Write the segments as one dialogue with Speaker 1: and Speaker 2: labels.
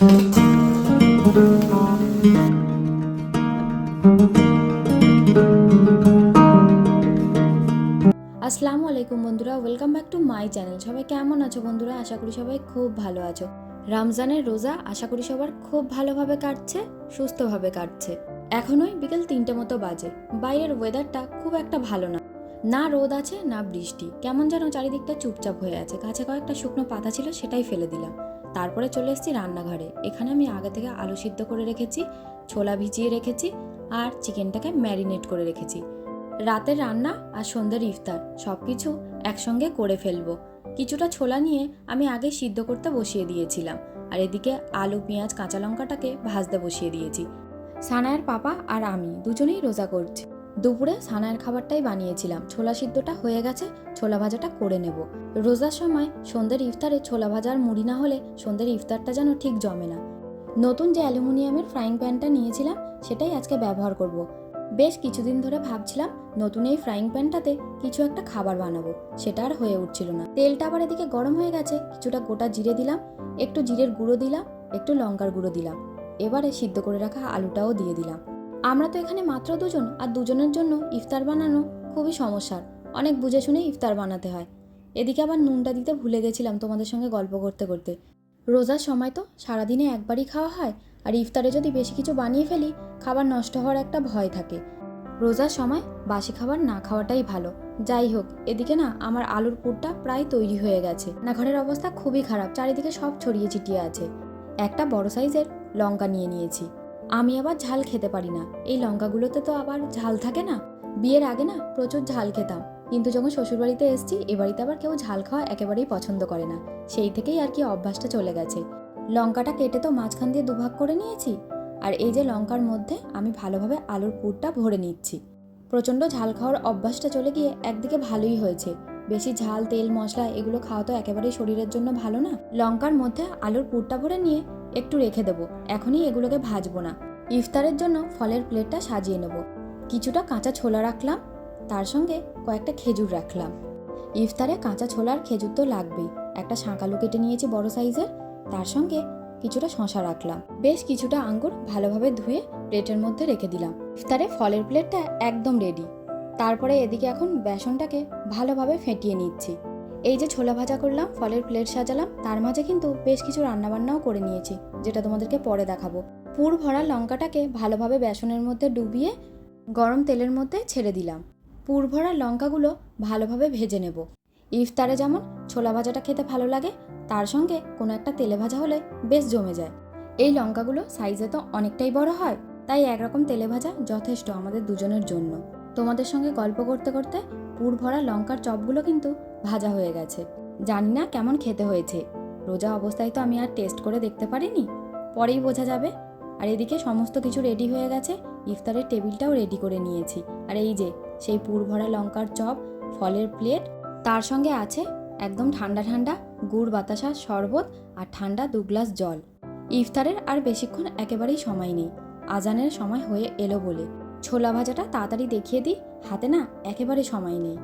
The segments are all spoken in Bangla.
Speaker 1: আসসালামু আলাইকুম বন্ধুরা welcome back to my channel সবাই কেমন আছো বন্ধুরা? আশা করি সবাই খুব ভালো আছো। রমজানের রোজা আশা করি সবার খুব ভালোভাবে কাটছে, সুস্থভাবে কাটছে। এখনোই বিকেল তিনটে মতো বাজে। বাইরের ওয়েদারটা খুব একটা ভালো না। না রোদ আছে, না বৃষ্টি। কেমন যেন চারিদিকটা চুপচাপ হয়ে আছে। কাছে কয়েকটা শুকনো পাতা ছিল, সেটাই ফেলে দিলাম। তারপরে চলে এসেছি রান্নাঘরে। এখানে আমি আগে থেকে আলু সিদ্ধ করে রেখেছি, ছোলা ভিজিয়ে রেখেছি আর চিকেনটাকে ম্যারিনেট করে রেখেছি। রাতের রান্না আর সন্ধ্যের ইফতার সব কিছু একসঙ্গে করে ফেলব। কিছুটা ছোলা নিয়ে আমি আগে সিদ্ধ করতে বসিয়ে দিয়েছিলাম আর এদিকে আলু, পেঁয়াজ, কাঁচা লঙ্কাটাকে ভাজতে বসিয়ে দিয়েছি। সানায়ের পাপা আর আমি দুজনেই রোজা করছি। দুপুরে সানায়ের খাবারটাই বানিয়েছিলাম। ছোলা সিদ্ধটা হয়ে গেছে, ছোলা ভাজাটা করে নেব। রোজার সময় সন্ধ্যের ইফতারে ছোলা ভাজার মুড়ি না হলে সন্ধ্যের ইফতারটা যেন ঠিক জমে না। নতুন যে অ্যালুমিনিয়ামের ফ্রাইং প্যানটা নিয়েছিলাম, সেটাই আজকে ব্যবহার করব। বেশ কিছুদিন ধরে ভাবছিলাম, নতুন এই ফ্রাইং প্যানটাতে কিছু একটা খাবার বানাবো, সেটা আর হয়ে উঠছিল না। তেলটা আবার এদিকে গরম হয়ে গেছে, কিছুটা গোটা জিরে দিলাম, একটু জিরের গুঁড়ো দিলাম, একটু লঙ্কার গুঁড়ো দিলাম। এবারে সিদ্ধ করে রাখা আলুটাও দিয়ে দিলাম। আমরা তো এখানে মাত্র দুজন আর দুজনের জন্য ইফতার বানানো খুবই সমস্যার। অনেক বুঝে শুনে ইফতার বানাতে হয়। এদিকে আবার নুনটা দিতে ভুলে গেছিলাম তোমাদের সঙ্গে গল্প করতে করতে। রোজার সময় তো সারাদিনে একবারই খাওয়া হয় আর ইফতারে যদি বেশি কিছু বানিয়ে ফেলি, খাবার নষ্ট হওয়ার একটা ভয় থাকে। রোজার সময় বাসি খাবার না খাওয়াটাই ভালো। যাই হোক, এদিকে না আমার আলুর পুরটা প্রায় তৈরি হয়ে গেছে। না, ঘরের অবস্থা খুবই খারাপ, চারিদিকে সব ছড়িয়ে ছিটিয়ে আছে। একটা বড় সাইজের লঙ্কা নিয়ে নিয়েছি। আমি আবার ঝাল খেতে পারি না। এই লঙ্কাগুলোতে তো আবার ঝাল থাকে না? বিয়ের আগে না প্রচুর ঝাল খেতাম। কিন্তু যখন শ্বশুরবাড়িতে এসেছি, এ বাড়িতে আবার কেউ ঝাল খাওয়া একেবারেই পছন্দ করে না। সেই থেকেই আর কি অভ্যাসটা চলে গেছে। লঙ্কাটা কেটে তো মাঝখান দিয়ে দুভাগ করে নিয়েছি। আর এই যে লঙ্কার মধ্যে আমি ভালোভাবে আলুর পুরটা ভরে নিচ্ছি। প্রচণ্ড ঝাল খাওয়ার অভ্যাসটা চলে গিয়ে একদিকে ভালোই হয়েছে। বেশি ঝাল, তেল, মশলা এগুলো খাওয়া তো একেবারেই শরীরের জন্য ভালো না। লঙ্কার মধ্যে আলুর পুরটা ভরে নিয়ে একটু রেখে দেবো, এখনই এগুলোকে ভাজবো না। ইফতারের জন্য ফলের প্লেটটা সাজিয়ে নেব। কিছুটা কাঁচা ছোলা রাখলাম, তার সঙ্গে কয়েকটা খেজুর রাখলাম। ইফতারে কাঁচা ছোলার খেজুর তো লাগবেই, একটা শাঁকালু কেটে নিয়েছি বড় সাইজের, তার সঙ্গে কিছুটা শশা রাখলাম। বেশ কিছুটা আঙ্গুর ভালোভাবে ধুয়ে প্লেটের মধ্যে রেখে দিলাম। ইফতারে ফলের প্লেটটা একদম রেডি তারপরে এদিকে এখন বেসনটাকে ভালোভাবে ফেটিয়ে নিচ্ছি। এই যে ছোলা ভাজা করলাম, ফলের প্লেট সাজালাম, তার মাঝে কিন্তু বেশ কিছু রান্নাবান্নাও করে নিয়েছি, যেটা তোমাদেরকে পরে দেখাবো। পুর ভরা লঙ্কাটাকে ভালোভাবে বেসনের মধ্যে ডুবিয়ে গরম তেলের মধ্যে ছেড়ে দিলাম। পুর ভরা লঙ্কাগুলো ভালোভাবে ভেজে নেব। ইফতারে যেমন ছোলা ভাজাটা খেতে ভালো লাগে, তার সঙ্গে কোনো একটা তেলে ভাজা হলে বেশ জমে যায়। এই লঙ্কাগুলো সাইজে তো অনেকটাই বড় হয়, তাই একরকম তেলে ভাজা যথেষ্ট আমাদের দুজনের জন্য। তোমাদের সঙ্গে গল্প করতে করতে পুর ভরা লঙ্কার চপগুলো কিন্তু ভাজা হয়ে গেছে। জানি না কেমন খেতে হয়েছে। রোজা অবস্থায় তো আমি আর টেস্ট করে দেখতে পারিনি। পরেই বোঝা যাবে। আর এদিকে সমস্ত কিছু রেডি হয়ে গেছে। ইফতারের টেবিলটাও রেডি করে নিয়েছি। আর এই যে, সেই পুর ভরা লঙ্কার চপ, ফলের প্লেট তার সঙ্গে আছে একদম ঠান্ডা ঠান্ডা গুড় বাতাসা শরবত আর ঠান্ডা দু গ্লাস জল। ইফতারের আর বেশিক্ষণ একেবারেই সময় নেই। আজানের সময় হয়ে এলো বলে। ছোলা ভাজাটা তাড়াতাড়ি দেখিয়ে দিই, হাতে না একেবারে সময় নেই।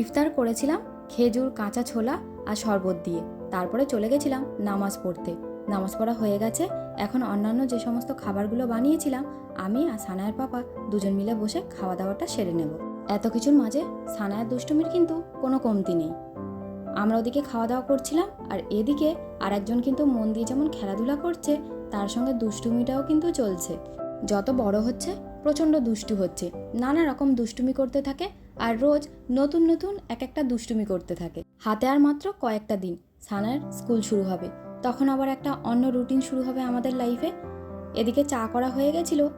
Speaker 1: ইফতার করেছিলাম খেজুর, কাঁচা ছোলা আর শরবত দিয়ে। তারপরে চলে গেছিলাম নামাজ পড়তে। নামাজ পড়া হয়ে গেছে, এখন অন্যান্য যে সমস্ত খাবারগুলো বানিয়েছিলাম, আমি আর সানায়ের পাপা দুজন মিলে বসে খাওয়া দাওয়াটা সেরে নেব। এত কিছুর মাঝে সানায়ের দুষ্টুমির কিন্তু কোনো কমতি নেই। আমরা ওদিকে খাওয়া দাওয়া করছিলাম, আর এদিকে আরেকজন কিন্তু মন দিয়ে যেমন খেলাধুলা করছে, তার সঙ্গে দুষ্টুমিটাও কিন্তু চলছে। যত বড় হচ্ছে, প্রচণ্ড দুষ্টু হচ্ছে। নানা রকম দুষ্টুমি করতে থাকে, আর রোজ নতুন নতুন এক একটা দুষ্টুমি করতে থাকে। হাতে আর মাত্র কয়েকটা দিন, সানার স্কুল শুরু হবে। তখন আবার একটা অন্য রুটিন শুরু হবে আমাদের লাইফে। এদিকে চা করা হয়ে গেছিল,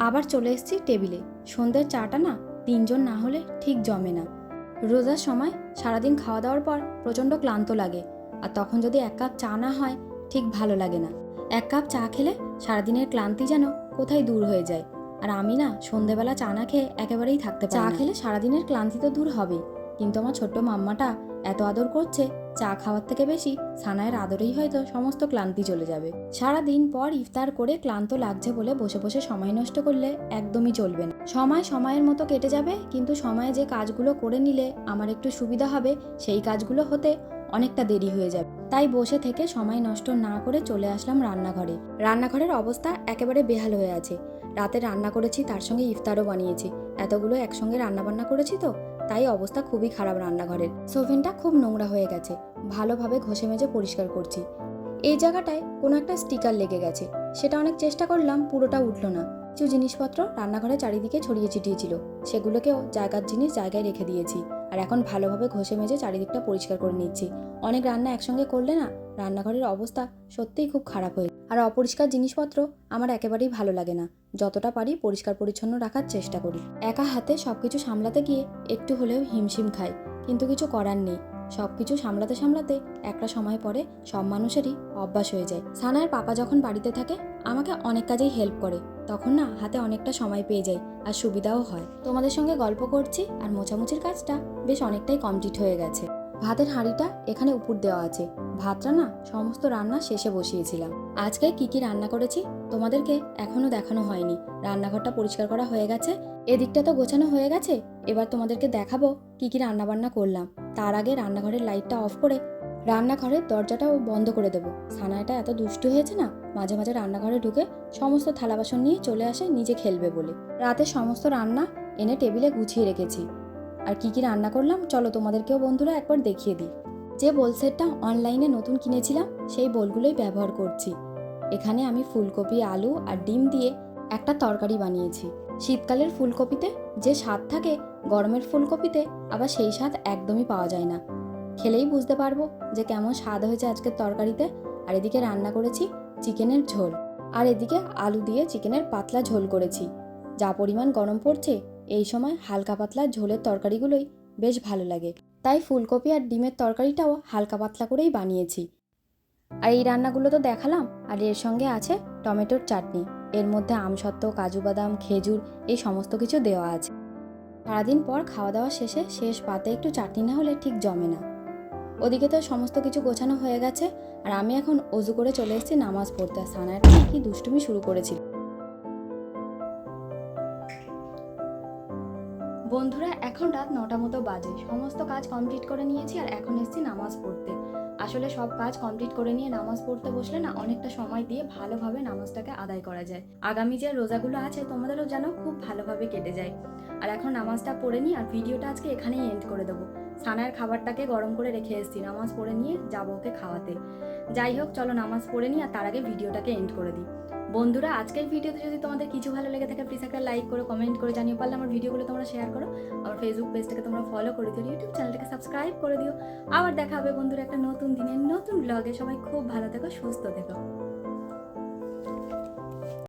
Speaker 1: আবার চলে এসেছি টেবিলে। সন্ধ্যের চাটা না, তিনজন না হলে ঠিক জমে না। রোজার সময় সারাদিন খাওয়া দাওয়ার পর প্রচণ্ড ক্লান্ত লাগে। আর তখন যদি এক কাপ চা না হয় ঠিক ভালো লাগে না। এক কাপ চা খেলে সারাদিনের ক্লান্তি যেন কোথায় দূর হয়ে যায়। আর আমি না সন্ধেবেলা চা না খেয়ে একেবারেই থাকতে পারি চা খেলে সারাদিনের ক্লান্তি তো দূর হবেই। কিন্তু আমার ছোট্ট মাম্মাটা এত আদর করছে চা খাওয়ার থেকে বেশি সানায়ের আদরেই হয়তো সমস্ত ক্লান্তি চলে যাবে। সারা দিন পর ইফতার করে ক্লান্ত লাগছে বলে বসে বসে সময় নষ্ট করলে একদমই চলবে না। সময় সময়ের মতো কেটে যাবে, কিন্তু সময়ে যে কাজগুলো করে নিলে আমার একটু সুবিধা হবে, সেই কাজগুলো হতে অনেকটা দেরি হয়ে যাবে। তাই বসে থেকে সময় নষ্ট না করে চলে আসলাম রান্নাঘরে। রান্নাঘরের অবস্থা একেবারে বেহাল হয়ে আছে। রাতে রান্না করেছি, তার সঙ্গে ইফতারও বানিয়েছি। এতগুলো একসঙ্গে রান্না বান্না করেছি তো তাই অবস্থা খুবই খারাপ রান্নাঘরের। সোভেনটা খুব নোংরা হয়ে গেছে। ভালোভাবে ঘষে মেজে পরিষ্কার করছি। এই জায়গাটায় কোনো একটা স্টিকার লেগে গেছে। সেটা অনেক চেষ্টা করলাম, পুরোটা উঠল না। কিছু জিনিসপত্র রান্নাঘরে চারিদিকে ছড়িয়ে ছিটিয়েছিল। সেগুলোকেও জায়গার জিনিস জায়গায় রেখে দিয়েছি। আর এখন ভালোভাবে ঘষে মেজে চারিদিকটা পরিষ্কার করে নিচ্ছি। অনেক রান্না একসঙ্গে করলে না রান্নাঘরের অবস্থা সত্যিই খুব খারাপ হয়ে আর অপরিষ্কার জিনিসপত্র আমার একেবারেই ভালো লাগে না। যতটা পারি পরিষ্কার পরিচ্ছন্ন রাখার চেষ্টা করি। একা হাতে সব কিছু সামলাতে গিয়ে একটু হলেও হিমশিম খাই, কিন্তু কিছু করার নেই। সব কিছু সামলাতে সামলাতে একটা সময় পরে সব মানুষেরই অভ্যাস হয়ে যায়। সানার পাপা যখন বাড়িতে থাকে, আমাকে অনেক কাজেই হেল্প করে। তখন না হাতে অনেকটা সময় পেয়ে যাই আর সুবিধাও হয়। তোমাদের সঙ্গে গল্প করছি আর মোছামুছির কাজটা বেশ অনেকটাই কমপ্লিট হয়ে গেছে। ভাতের হাঁড়িটা এখানে উপর দেওয়া আছে। ভাতটা না সমস্ত রান্না শেষে বসিয়েছিলাম। আজকে কি কি রান্না করেছি তোমাদেরকে এখনও দেখানো হয়নি। রান্নাঘরটা পরিষ্কার করা হয়ে গেছে। এদিকটা তো গোছানো হয়ে গেছে। এবার তোমাদেরকে দেখাবো কি কি রান্না বান্না করলাম। তার আগে রান্নাঘরের লাইটটা অফ করে রান্নাঘরের দরজাটাও বন্ধ করে দেবো। সানাইটা এত দুষ্টু হয়েছে না, মাঝে মাঝে রান্নাঘরে ঢুকে সমস্ত থালা বাসন নিয়ে চলে আসে, নিজে খেলবে বলে। রাতে সমস্ত রান্না এনে টেবিলে গুছিয়ে রেখেছি। আর কি কি রান্না করলাম চলো তোমাদেরকেও বন্ধুরা একবার দেখিয়ে দিই। যে বোল সেটটা অনলাইনে নতুন কিনেছিলাম, সেই বোলগুলোই ব্যবহার করছি। এখানে আমি ফুলকপি, আলু আর ডিম দিয়ে একটা তরকারি বানিয়েছি। শীতকালের ফুলকপিতে যে স্বাদ থাকে, গরমের ফুলকপিতে আবার সেই স্বাদ একদমই পাওয়া যায় না। খেলেই বুঝতে পারব যে কেমন স্বাদ হয়েছে আজকের তরকারিতে। আর এদিকে রান্না করেছি চিকেনের ঝোল। আর এদিকে আলু দিয়ে চিকেনের পাতলা ঝোল করেছি। যা পরিমাণ গরম পড়ছে, এই সময় হালকা পাতলা ঝোলের তরকারিগুলোই বেশ ভালো লাগে। তাই ফুলকপি আর ডিমের তরকারিটাও হালকা পাতলা করেই বানিয়েছি। আর এই রান্নাগুলো তো দেখালাম, আর এর সঙ্গে আছে টমেটোর চাটনি। এর মধ্যে আমসত্ত্ব, কাজু বাদাম, খেজুর, এই সমস্ত কিছু দেওয়া আছে। সারাদিন পর খাওয়া দাওয়া শেষে শেষ পাতে একটু চাটনি না হলে ঠিক জমে না। ওদিকে তো সমস্ত কিছু গোছানো হয়ে গেছে, আর আমি এখন অজু করে চলে এসেছি নামাজ পড়তে। আর সানায়াটা কি দুষ্টুমি শুরু করেছিল বন্ধুরা, এখন রাত নটা মতো বাজে। সমস্ত কাজ কমপ্লিট করে নিয়েছি আর এখন এসেছি নামাজ পড়তে। আসলে সব কাজ কমপ্লিট করে নিয়ে নামাজ পড়তে বসলে না অনেকটা সময় দিয়ে ভালোভাবে নামাজটাকে আদায় করা যায়। আগামী যে রোজাগুলো আছে, তোমাদেরও যেন খুব ভালোভাবে কেটে যায়। আর এখন নামাজটা পড়ে নিই আর ভিডিওটা আজকে এখানেই এন্ড করে দেবো। সানার খাবারটাকে গরম করে রেখে এসেছি, নামাজ পড়ে নিয়ে যাব ওকে খাওয়াতে। যাই হোক, চলো নামাজ পড়ে নিই আর তার আগে ভিডিওটাকে এন্ড করে দিই। বন্ধুরা, আজকের ভিডিওতে যদি তোমাদের কিছু ভালো লেগে থাকে প্লিজ একটা লাইক করো কমেন্ট করে জানিয়ে পারলে আমার ভিডিওগুলো তোমরা শেয়ার করো। আমার ফেসবুক পেজটাকে তোমরা ফলো করে দিও ইউটিউব চ্যানেলটাকে সাবস্ক্রাইব করে দিও। আবার দেখা হবে বন্ধুরা একটা নতুন দিনের নতুন ব্লগে সবাই খুব ভালো থেকো, সুস্থ থেকো।